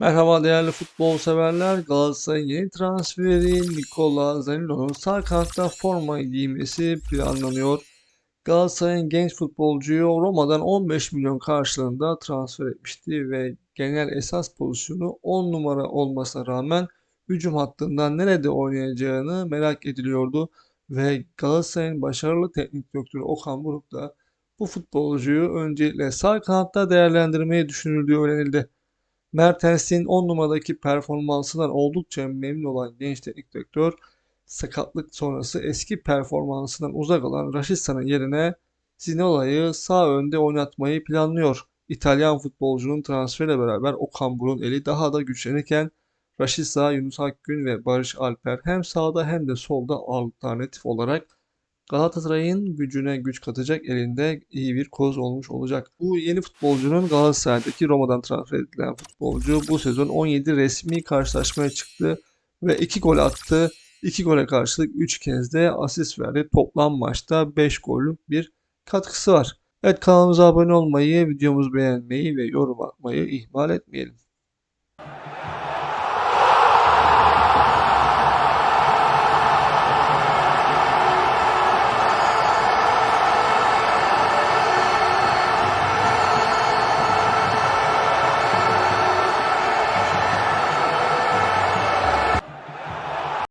Merhaba değerli futbol severler. Galatasaray'ın yeni transferi Nikola Zaniolo'nun sağ kanatta forma giymesi planlanıyor. Galatasaray'ın genç futbolcuyu Roma'dan 15 milyon karşılığında transfer etmişti ve genel esas pozisyonu 10 numara olmasına rağmen hücum hattında nerede oynayacağını merak ediliyordu ve Galatasaray'ın başarılı teknik direktörü Okan Buruk da bu futbolcuyu öncelikle sağ kanatta değerlendirmeyi düşünüldüğü öğrenildi. Mertens'in 10 numaradaki performansından oldukça memnun olan genç teknik direktör, sakatlık sonrası eski performansından uzak olan Rashica'nın yerine Zinola'yı sağ önde oynatmayı planlıyor. İtalyan futbolcunun transferiyle beraber Okan Buruk'un eli daha da güçlenirken Rashica, Yunus Akgün ve Barış Alper hem sağda hem de solda alternatif olarak Galatasaray'ın gücüne güç katacak elinde iyi bir koz olmuş olacak. Bu yeni futbolcunun Galatasaray'daki Roma'dan transfer edilen futbolcu bu sezon 17 resmi karşılaşmaya çıktı ve 2 gol attı. 2 gole karşılık 3 kez de asist verdi. Toplam maçta 5 gollük bir katkısı var. Evet kanalımıza abone olmayı, videomuzu beğenmeyi ve yorum atmayı ihmal etmeyelim.